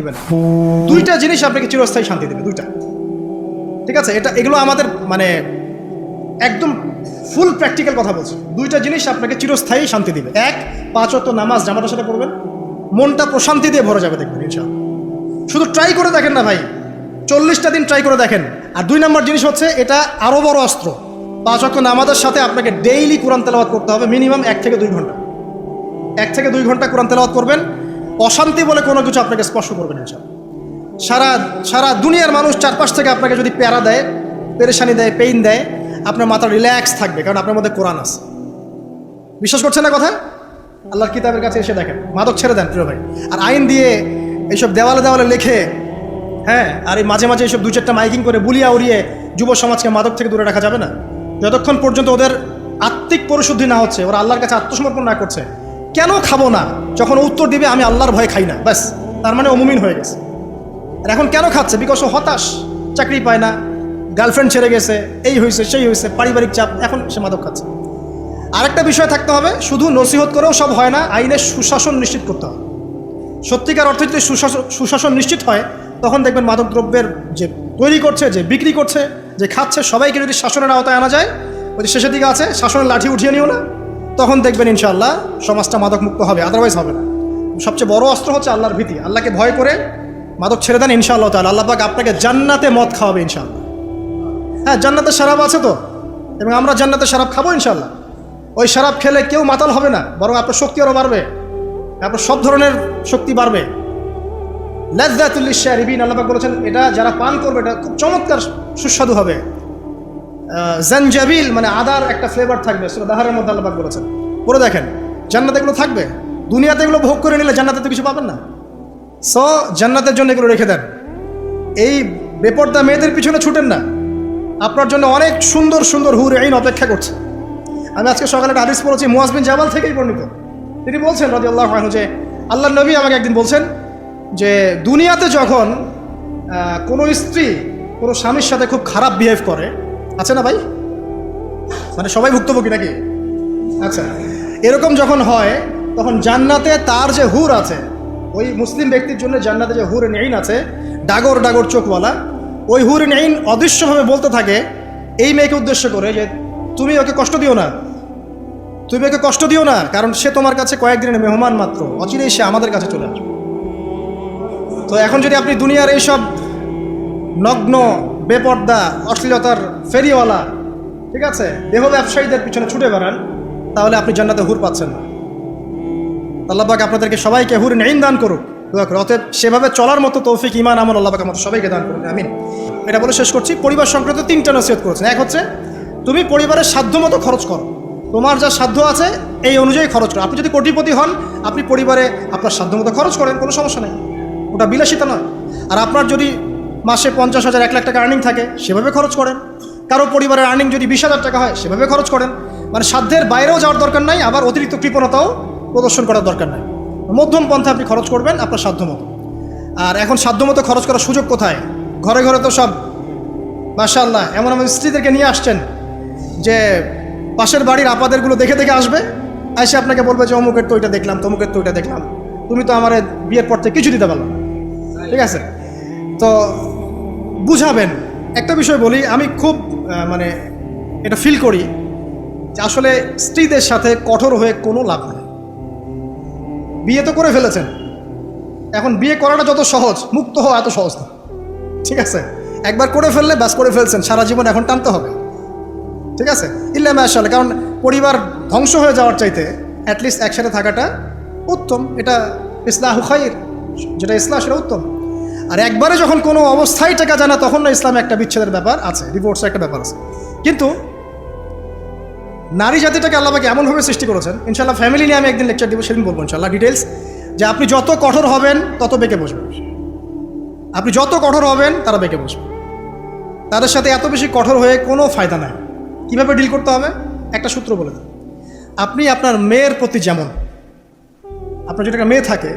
দিবে না দুইটা জিনিস আপনাকে চিরস্থায়ী শান্তি দেবে, দুইটা। ঠিক আছে? এটা, এগুলো আমাদের মানে একদম ফুল প্র্যাকটিক্যাল কথা বলছি। দুইটা জিনিস আপনাকে চিরস্থায়ী শান্তি দিবে। এক, পাঁচ অত নামাজ জামাতের সাথে পড়বেন। মনটা প্রশান্তি দিয়ে ভরে যাবে দেখবেন, ইনশাআল্লাহ। শুধু ট্রাই করে দেখেন না ভাই। চল্লিশটা দিন ট্রাই করে দেখেন। আর দুই নম্বর জিনিস হচ্ছে, এটা আরও বড় অস্ত্র। পাঁচ অক্ট নামাজের সাথে আপনাকে ডেইলি কোরআন তেলাওয়াত করতে হবে মিনিমাম এক থেকে দুই ঘণ্টা। এক থেকে দুই ঘণ্টা কোরআন তেলাওয়াত করবেন। অশান্তি বলে কোনো কিছু আপনাকে স্পর্শ করবেন ইনশাআল্লাহ। সারা সারা দুনিয়ার মানুষ চারপাশ থেকে আপনাকে যদি প্যারা দেয়, পেরেশানি দেয় পেইন দেয়, আপনার মাথা রিল্যাক্স থাকবে, কারণ আপনার মধ্যে কোরআন আছে। বিশ্বাস করছেন না কথা? আল্লাহর কিতাবের কাছে এসে দেখেন। মাদক ছেড়ে দেন, প্রিয় ভাই। আর আইন দিয়ে এইসব দেওয়ালে দেওয়ালে লেখে হ্যাঁ আর এই মাঝে মাঝে এইসব দু চারটা মাইকিং করে বুলিয়া উড়িয়ে যুব সমাজকে মাদক থেকে দূরে রাখা যাবে না। যতক্ষণ পর্যন্ত ওদের আত্মিক পরিশুদ্ধি না হচ্ছে, ওরা আল্লাহর কাছে আত্মসমর্পণ না করছে কেন খাব না? যখন উত্তর দিবে, আমি আল্লাহর ভয় খাই না। ব্যাস, তার মানে অমুমিন হয়ে গেছে। আর এখন কেন খাচ্ছে? বিকজ ও হতাশ, চাকরি পায় না গার্লফ্রেন্ড ছেড়ে গেছে, এই হয়েছে, সেই হয়েছে, পারিবারিক চাপ, এখন সে মাদক খাচ্ছে। আরেকটা বিষয় থাকতে হবে, শুধু নসিহত করেও সব হয় না, আইনের সুশাসন নিশ্চিত করতে হবে। সত্যিকার অর্থে যদি সুশাসন সুশাসন নিশ্চিত হয়, তখন দেখবেন মাদক দ্রব্যের যে তৈরি করছে, যে বিক্রি করছে, যে খাচ্ছে, সবাইকে যদি শাসনের আওতায় আনা যায় ওই শেষের দিকে আছে, শাসনের লাঠি উঠিয়ে নিও না। তখন দেখবেন ইনশাআল্লাহ সমাজটা মাদক মুক্ত হবে আদারওয়াইজ হবে না। সবচেয়ে বড় অস্ত্র হচ্ছে আল্লাহর ভীতি। আল্লাহকে ভয় করে মাদক ছেড়ে দেন ইনশাআল্লাহ তাহলে আল্লাহ পাক আপনাকে জান্নাতে মদ খাওয়াবে ইনশাআল্লাহ। হ্যাঁ জান্নাতের শরাব আছে তো? এবং আমরা জান্নাতের শরাব খাব ইনশাআল্লাহ। ওই শরাব খেলে কেউ মাতাল হবে না, বরং আপনার শক্তি আরও বাড়বে, আপনার সব ধরনের শক্তি বাড়বে। লাজ্জাতুল্লিশ আল্লাহ পাক বলেছেন, এটা যারা পান করবে, এটা খুব চমৎকার সুস্বাদু হবে। জানজাবিল মানে আদার একটা ফ্লেভার থাকবে সেটা দাহারের মধ্যে আল্লাহ বলেছেন। পরে দেখেন, জান্নাতে এগুলো থাকবে? দুনিয়াতে এগুলো ভোগ করে নিলে জান্নাতে তো কিছু পাবেন না। স জান্নাতের জন্য এগুলো রেখে দেন। এই বেপর্দা মেয়েদের পিছনে ছুটেন না। আপনার জন্য অনেক সুন্দর সুন্দর হুর আইন অপেক্ষা করছে। আমি আজকে সকালে একটা হাদিস পড়েছি মুয়াজবিন জামাল থেকেই বর্ণিত। তিনি বলছেন রাজি আল্লাহ যে আল্লাহ নবী আমাকে একদিন বলছেন যে, দুনিয়াতে যখন কোনো স্ত্রী কোনো স্বামীর সাথে খুব খারাপ বিহেভ করে আছে না ভাই? মানে সবাই ভুক্তভোগী নাকি? আচ্ছা এরকম যখন হয়, তখন জান্নাতে তার যে হুর আছে, ওই মুসলিম ব্যক্তির জন্য জান্নাতে যে হুর নেইন আছে, ডাগর ডাগর চোখওয়ালা, ওই হুর নেইন অদৃশ্যভাবে বলতে থাকে, এই মেয়েকে উদ্দেশ্য করে যে, তুমি ওকে কষ্ট দিও না। তুমি ওকে কষ্ট দিও না, কারণ সে তোমার কাছে কয়েকদিনের মেহমান মাত্র। অচিরেই সে আমাদের কাছে চলে আসবে। তো এখন যদি আপনি দুনিয়ার এইসব নগ্ন বেপর্দা, অশ্লীলতার ফেরিওয়ালা, ঠিক আছে? দেহ ব্যবসায়ীদের পিছনে ছুটে বেড়ান, তাহলে আপনি জান্নাতে হুর পাচ্ছেন না। আল্লাহবাক আপনাদেরকে সবাইকে হুর নেইন দান করুক। দোয়া অতএব সেভাবে চলার মতো তৌফিক ইমান আমল আল্লাহবাক আমাদের সবাইকে দান করুন। আমিন। এটা বলে শেষ করছি। পরিবার সংক্রান্ত তিনটা নসিহত করেছেন। এক হচ্ছে, তুমি পরিবারের সাধ্য মতো খরচ করো। তোমার যা সাধ্য আছে, এই অনুযায়ী খরচ করো। আপনি যদি কোটিপতি হন, আপনি পরিবারে আপনার সাধ্য মতো খরচ করেন, কোনো সমস্যা নেই। ওটা বিলাসিতা নয়। আর আপনার যদি মাসে পঞ্চাশ হাজার, এক লাখ টাকা আর্নিং থাকে, সেভাবে খরচ করেন। কারও পরিবারের আর্নিং যদি বিশ হাজার টাকা হয়, সেভাবে খরচ করেন। মানে সাধ্যের বাইরেও যাওয়ার দরকার নাই, আবার অতিরিক্ত কৃপণতাও প্রদর্শন করার দরকার নাই। মধ্যম পন্থা আপনি খরচ করবেন আপনার সাধ্য মতো আর এখন সাধ্য মতো খরচ করার সুযোগ কোথায়? ঘরে ঘরে তো সব, মাশাআল্লাহ, এমন এমন স্ত্রীদেরকে নিয়ে আসছেন যে পাশের বাড়ির আপাদেরগুলো দেখে দেখে আসবে। এসে আপনাকে বলবে যে, অমুকের তো ওইটা দেখলাম, তমুকের তো ওইটা দেখলাম। তুমি তো আমার বিয়ের পর থেকে কিছু দিতে পারল ঠিক আছে? তো বুঝাবেন। একটা বিষয় বলি, আমি খুব মানে এটা ফিল করি যে আসলে স্ত্রীদের সাথে কঠোর হয়ে কোনো লাভ নেই। বিয়ে তো করে ফেলেছেন। এখন বিয়ে করাটা যত সহজ, মুক্ত হওয়া এত সহজ না। ঠিক আছে? একবার করে ফেললে ব্যাস করে ফেলছেন, সারা জীবন এখন টানতে হবে। ঠিক আছে? ইল্লা মাশাল কারণ পরিবার ধ্বংস হয়ে যাওয়ার চাইতে অ্যাটলিস্ট একসাথে থাকাটা উত্তম। এটা ইসলাহ খাইর, যেটা ইসলাম সেটা উত্তম। আর একবারে যখন কোনো অবস্থায় টাকা জানা তখন না ইসলামে একটা বিচ্ছেদের ব্যাপার আছে ডিভোর্সের একটা ব্যাপার আছে। কিন্তু নারী জাতিটাকে আল্লাহকে এমনভাবে সৃষ্টি করেছেন ইনশাল্লাহ ফ্যামিলি নিয়ে আমি একদিন লেকচার দিব, সেদিন বলব ইনশাল্লাহ ডিটেলস যে আপনি যত কঠোর হবেন, তত বেঁকে বসবেন। আপনি যত কঠোর হবেন, তারা বেঁকে বসবে। তাদের সাথে এত বেশি কঠোর হয়ে কোনো ফায়দা নাই। কীভাবে ডিল করতে হবে? একটা সূত্র বলে দেন। আপনি আপনার মেয়ের প্রতি যেমন, আপনার একটা মেয়ে থাকে,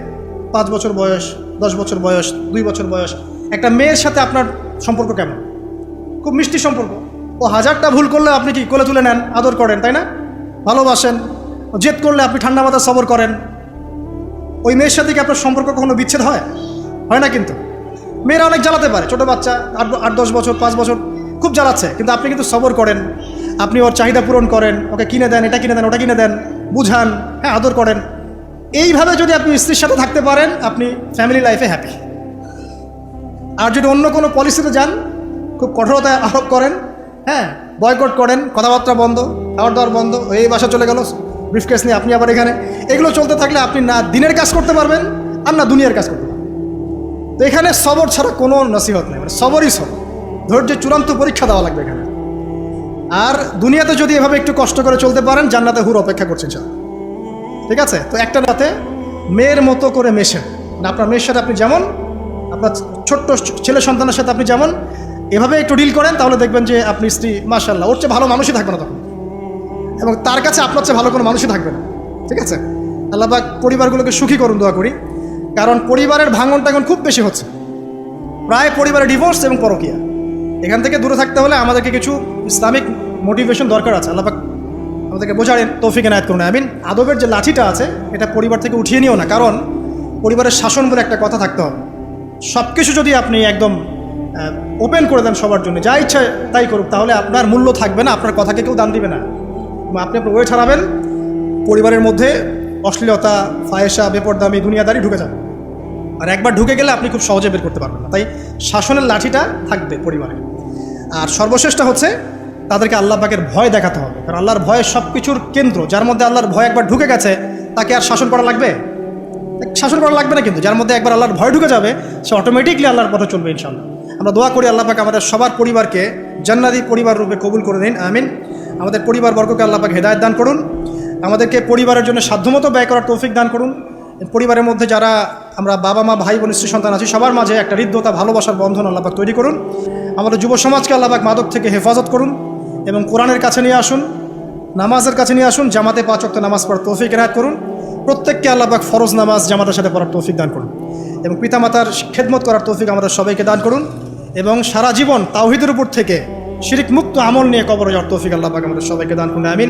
পাঁচ বছর বয়স দশ বছর বয়স, দুই বছর বয়স, একটা মেয়ের সাথে আপনার সম্পর্ক কেমন? খুব মিষ্টি সম্পর্ক। ও হাজারটা ভুল করলে আপনি কি কোলে তুলে নেন, আদর করেন, তাই না? ভালোবাসেন জেদ করলে আপনি ঠান্ডা মাথা সবর করেন। ওই মেয়ের সাথে কি আপনার সম্পর্ক কখনো বিচ্ছেদ হয়? হয় না কিন্তু। মেয়েরা অনেক জ্বালাতে পারে, ছোটো বাচ্চা, আট আট, দশ বছর, পাঁচ বছর, খুব জ্বালাচ্ছে, কিন্তু আপনি কিন্তু সবর করেন। আপনি ওর চাহিদা পূরণ করেন, ওকে কিনে দেন, এটা কিনে দেন, ওটা কিনে দেন, বুঝান হ্যাঁ আদর করেন। এইভাবে যদি আপনি স্ত্রীর সাথে থাকতে পারেন, আপনি ফ্যামিলি লাইফে হ্যাপি আর যদি অন্য কোনো পলিসিতে যান, খুব কঠোরতা আরোপ করেন হ্যাঁ বয়কট করেন, কথাবার্তা বন্ধ খাওয়ার দাওয়ার বন্ধ, এই বাসা চলে গেল ব্রিফকেস নিয়ে আপনি আবার এখানে। এগুলো চলতে থাকলে আপনি না দিনের কাজ করতে পারবেন, আর না দুনিয়ার কাজ করতে পারবেন। তো এখানে সবর ছাড়া কোনো নসিহত নেই মানে সবরই সবর ধৈর্যের চূড়ান্ত পরীক্ষা দেওয়া লাগবে এখানে। আর দুনিয়াতে যদি এভাবে একটু কষ্ট করে চলতে পারেন, জান্নাতে হুর অপেক্ষা করছেন স্যার ঠিক আছে? তো একটা রাতে মেয়ের মতো করে মেশেন মানে আপনার মেয়ের সাথে আপনি যেমন, আপনার ছোট্ট ছেলে সন্তানের সাথে আপনি যেমন, এভাবে একটু ডিল করেন, তাহলে দেখবেন যে আপনি স্ত্রী মার্শাল্লাহ ওর চেয়ে ভালো মানুষই থাকবে না তখন। এবং তার কাছে আপনার চেয়ে ভালো কোনো মানুষই থাকবে না। ঠিক আছে? আল্লাহবাক পরিবারগুলোকে সুখী করুন, দোয়া করি। কারণ পরিবারের ভাঙনটা এখন খুব বেশি হচ্ছে। প্রায় পরিবারে ডিভোর্স এবং পরকিয়া। এখান থেকে দূরে থাকতে হলে আমাদেরকে কিছু ইসলামিক মোটিভেশন দরকার আছে। আল্লাহবাক আমাদেরকে বোঝালেন তৌফিক এনায়ত করুন, আমিন। আদবের যে লাঠিটা আছে, এটা পরিবার থেকে উঠিয়ে নিও না, কারণ পরিবারের শাসন বলে একটা কথা থাকতে হবে। সব কিছু যদি আপনি একদম ওপেন করে দেন সবার জন্য, যা ইচ্ছা তাই করুক, তাহলে আপনার মূল্য থাকবে না, আপনার কথাকে কেউ দান দিবে না। আপনি আপনার ওয়ে ছাড়াবেন, পরিবারের মধ্যে অশ্লীলতা ফায়েসা বেপরদামি, দুনিয়াদারি ঢুকে যাবে। আর একবার ঢুকে গেলে আপনি খুব সহজে বের করতে পারবেন না। তাই শাসনের লাঠিটা থাকবে পরিবারে আর সর্বশেষটা হচ্ছে তাদেরকে আল্লাহ পাকের ভয় দেখাতে হবে। কারণ আল্লাহর ভয় সব কিছুর কেন্দ্র। যার মধ্যে আল্লাহর ভয় একবার ঢুকে গেছে, তাকে আর শাসন করা লাগবে? শাসন করা লাগবে না কিন্তু। যার মধ্যে একবার আল্লাহর ভয় ঢুকে যাবে, সে অটোমেটিকলি আল্লাহর পথে চলবে ইনশাল্লাহ আমরা দোয়া করি আল্লাহ পাক আমাদের সবার পরিবারকে জান্নাতি পরিবার রূপে কবুল করে দিন আমিন। আমাদের পরিবারবর্গকে আল্লাহ পাক হেদায়ত দান করুন। আমাদেরকে পরিবারের জন্য সাধ্যমতো ব্যয় করার তৌফিক দান করুন। পরিবারের মধ্যে যারা আমরা বাবা, মা, ভাই, বোন, স্ত্রী, সন্তান আছি, সবার মাঝে একটা হৃদ্যতা, ভালোবাসার বন্ধন আল্লাপাক তৈরি করুন। আমাদের যুব সমাজকে আল্লাপাক মাদক থেকে হেফাজত করুন। এবং কোরআনের কাছে নিয়ে আসুন, নামাজের কাছে নিয়ে আসুন, জামাতে পাঁচ অক্ত নামাজ পড়ার তৌফিক রায়াত করুন, প্রত্যেককে আল্লাহবাক ফরজ নামাজ জামাতের সাথে পড়ার তৌফিক দান করুন এবং পিতামাতার খেদমত করার তৌফিক আমাদের সবাইকে দান করুন এবং সারা জীবন তাওহিদের উপর থেকে শিরিক মুক্ত আমল নিয়ে কবর যাওয়ার তৌফিক আল্লাহবাক আমাদের সবাইকে দান করুন, আমিন।